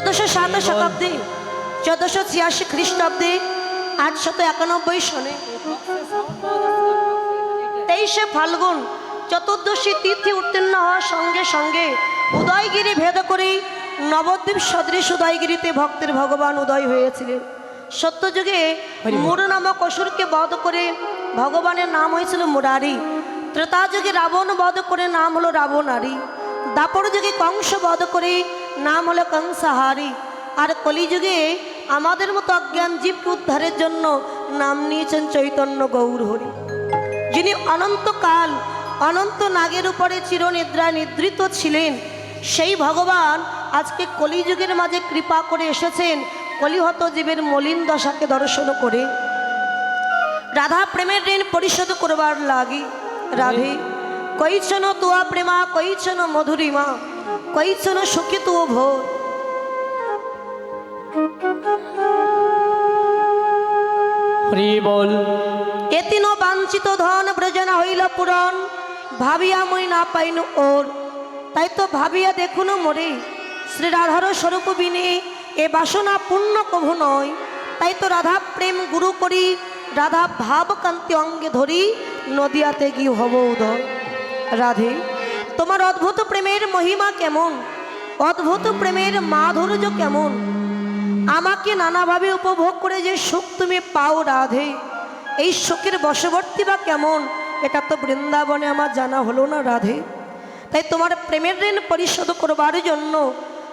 চোদ্দশো সাত শতাব্দী চোদ্দশো ছিয়াশি খ্রিস্টাব্দে আটশত একানব্বই সনে তেইশে ফাল্গুন চতুর্দশী তিথি উত্তীর্ণ হওয়ার সঙ্গে সঙ্গে উদয়গিরি ভেদ করেই নবদ্বীপ সদৃশ উদয়গিরিতে ভক্তের ভগবান উদয় হয়েছিলেন। সত্যযুগে মুরু নামক অসুরকে বধ করে ভগবানের নাম হয়েছিল মুরারি। ত্রেতা যুগে রাবণ বধ করে নাম হলো রাবণারী। দাপর যুগে কংস বধ করে, নাম হলো কংসাহারি। আর কলিযুগে আমাদের মতো অজ্ঞান জীবকে উদ্ধারের জন্য নাম নিয়েছেন চৈতন্য গৌর হরি যিনি অনন্তকাল অনন্ত নাগের উপরে চিরনিদ্রায় নিদ্রিত ছিলেন, সেই ভগবান আজকে কলিযুগের মাঝে কৃপা করে এসেছেন কলিহত জীবের মলিন দশাকে দর্শন করে। রাধা প্রেমের ঋণ পরিশোধ করবার লাগি, রাধে। কৈছন তুয়া প্রেমা কৈছন মধুরিমা কৈছন সুখী তুয় ভোর। বল। এতিন বাঞ্ছিত ধন ব্রজনা হইল পুরন ভাবিয়া মই না পাইন ওর। তাই তো ভাবিয়া দেখুন মোরে শ্রী রাধার স্বরূপ বিনে এ বাসনা পূর্ণ কভু নয়। তাই তো রাধা প্রেম গুরু করি রাধা ভাব কান্তি অঙ্গে ধরি নদিয়াতে গি হব উদয় রাধে, তোমার অদ্ভুত প্রেমের মহিমা কেমন? অদ্ভুত প্রেমের মাধুর্য কেমন? আমাকে নানাভাবে উপভোগ করে যে সুখ তুমি পাও রাধে, এই সুখের বশবর্তী বা কেমন? এটা তো বৃন্দাবনে আমার জানা হলো না রাধে। তাই তোমার প্রেমের ঋণ পরিশোধ করবার জন্য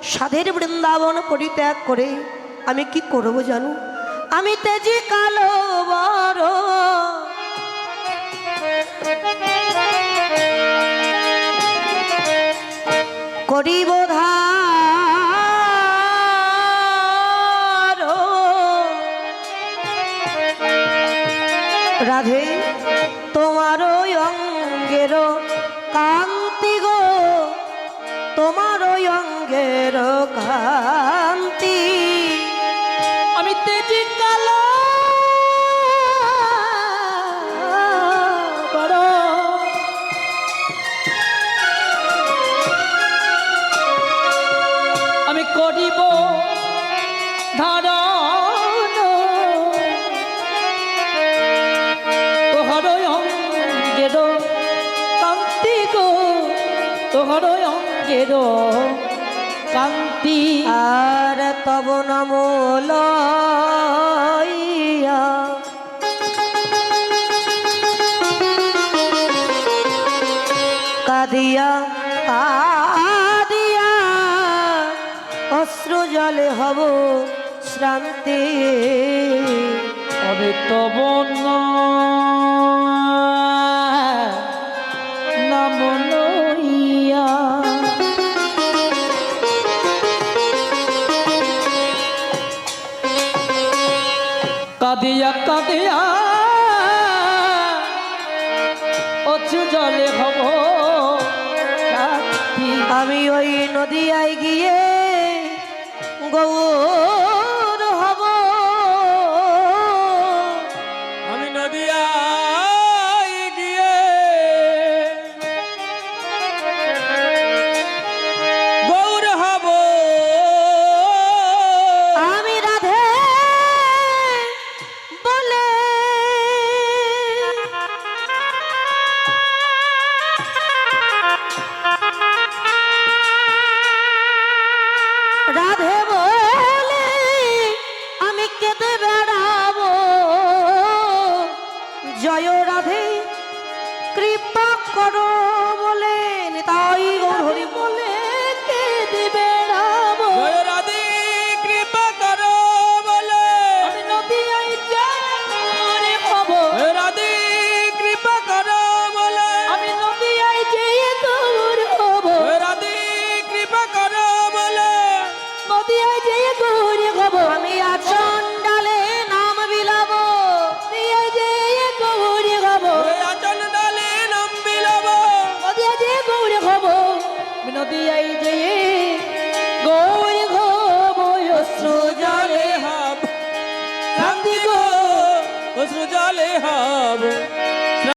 সাধের বৃন্দাবন পরিত্যাগ করে আমি কি করব জানো? আমি তেজি কালো বড় করিব ধার রাধে তোমার অঙ্গের কান্তি গো। তোমার অঙ্গের কান্তি। আমি তেজি কালো করিব ধারণ। তোহর অঙ্গের কান্তি গো। তোহর অঙ্গের কান্তি আর তব নমল কাদিয়া আদিয়া অশ্রু জলে হব শ্রান্তি। তবে তব নাম লইয়া। কাঁদিয়া কাঁদিয়া অচু জলে হব। আমি ওই নদী নদিয়ায় গিয়ে গৌর জয় রাধে কৃপা করো বলে তাই হরি বল। তাহলে হবে